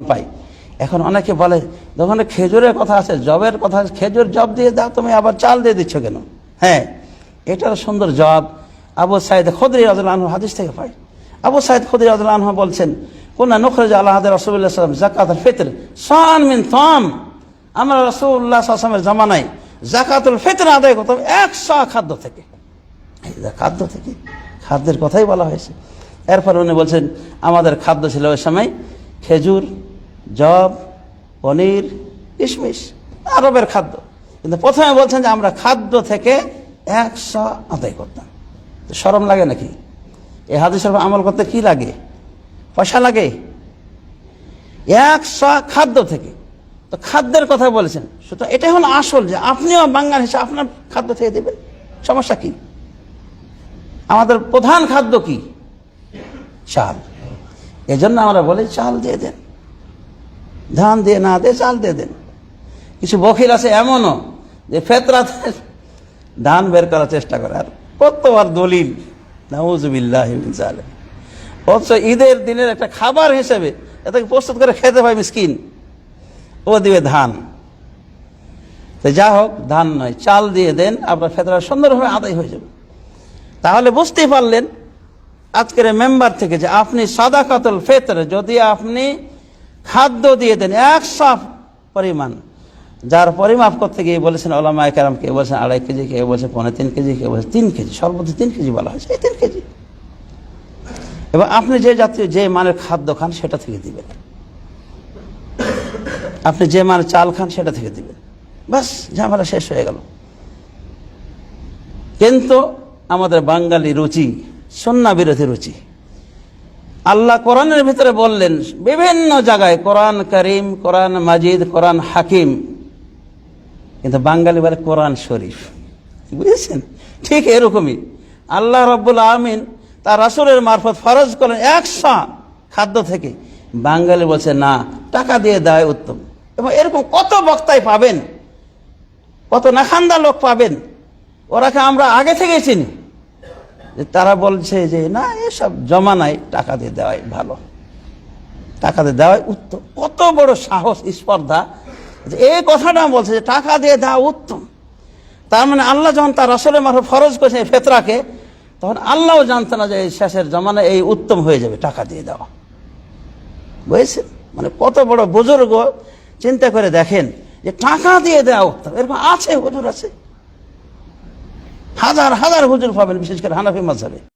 পাই এখন অনেকে বলে দোকানে খেজুরের কথা আছে জবের কথা আছে খেজুর জব দিয়ে দাও, তুমি আবার চাল দিয়ে দিচ্ছ কেন? হ্যাঁ এটার সুন্দর জব আবু সাইদ খদরি রাজুল্লাহ হাদিস থেকে পাই আবু সাইদ খদরি রাজুল্লাহ বলছেন কোনা নখরজ আল্লাহ রসুল্লাহ সাল্লাম জাকাত ফিতর সান মিন তাম আমরা রসুল্লাহ আসলামের জামানায় জাকাতুল ফিতর আদায় করতাম একশো খাদ্য থেকে। খাদ্য থেকে, খাদ্যের কথাই বলা হয়েছে। এরপর উনি বলছেন, আমাদের খাদ্য ছিল ওই সময় খেজুর, জব, পনির, কিশমিশ, আরবের খাদ্য। কিন্তু প্রথমে বলছেন যে আমরা খাদ্য থেকে একশো আদায় করতাম। সরম লাগে নাকি? এই হাদিসের আমল করতে কি লাগে? পয়সা লাগে? একশো খাদ্য থেকে। তো খাদ্যের কথা বলেছেন। সুতরাং এটাই হলো আসল যে আপনিও বাঙাল হিসেবে আপনার খাদ্য থেকে দেবেন। সমস্যা কি? আমাদের প্রধান খাদ্য কি? চাল এজন্য আমরা বলি, চাল দিয়ে দেন। ধান দিয়ে না দিয়ে চাল দিয়ে দেন। কিছু বকিল আছে এমনও যে ফেতরাতে ধান বের করার চেষ্টা করে। আর কতবার দলিল। অথচ ঈদের দিনের একটা খাবার হিসেবে এটাকে প্রস্তুত করে খেতে পায় মিসকিন। ও দিবে ধান। তো যা হোক, ধান নয়, চাল দিয়ে দেন, আপনার ফেতরা সুন্দরভাবে আদায় হয়ে যাবে। তাহলে বুঝতেই পারলেন আজকের মেম্বার থেকে যে আপনি সাদা কাতল ফেতরে, যদি আপনি খাদ্য দিয়ে দেন একশো পরিমাণ, যার পরিমাপ করতে গিয়ে বলেছেন ওলামা কেরাম, কে বলছেন আড়াই কেজি, কে বলছে পনেরো তিন কেজি, কে বলছে তিন কেজি, সর্বোচ্চ তিন কেজি বলা হয়েছে এই তিন কেজি। এবং আপনি যে জাতীয় যে মানের খাদ্য খান, সেটা থেকে দিবেন। আপনি যে মানের চাল খান, সেটা থেকে দিবেন। বাস ঝামেলা শেষ হয়ে গেল। কিন্তু আমাদের বাঙালি রুচি সন্না বিরোধী রুচি। আল্লাহ কোরআনের ভিতরে বললেন, বিভিন্ন জায়গায় কোরআন করিম, কোরআন মাজিদ, কোরআন হাকিম। কিন্তু বাঙালি বলে কোরআন শরীফ। বুঝেছেন? ঠিক এরকমই। আল্লাহ রব্বুল আমিন তার রাসুলের মারফত ফরজ করেন একশো খাদ্য থেকে। বাঙালি বলছে, না, টাকা দিয়ে দেয় উত্তম। এবং এরকম কত বক্তায় পাবেন? কত নাখান্দা লোক পাবেন? ওরাকে আমরা আগে থেকে চিনি। তারা বলছে যে, না, এসব জমা নাই টাকা দিয়ে দেওয়াই ভালো। টাকা দিয়ে দেওয়াই উত্তম। কত বড় সাহস, স্পর্ধা। যে এই কথাটা বলছে যে, টাকা দিয়ে দেওয়া উত্তম। তার মানে আল্লাহ যখন তার রসলের মারফত ফরজ করেছে এই ফেতরাকে, তখন আল্লাহও জানতো না যে এই শেষের জমানায় এই উত্তম হয়ে যাবে টাকা দিয়ে দেওয়া। বুঝেছেন? মানে কত বড় বুজুর্গ চিন্তা করে দেখেন যে, টাকা দিয়ে দেওয়া উত্তম। এরকম আছে, হুজুর আছে। হাজার হাজার হুজুর পাবেন বিশেষ করে হানাফি মাঝাবে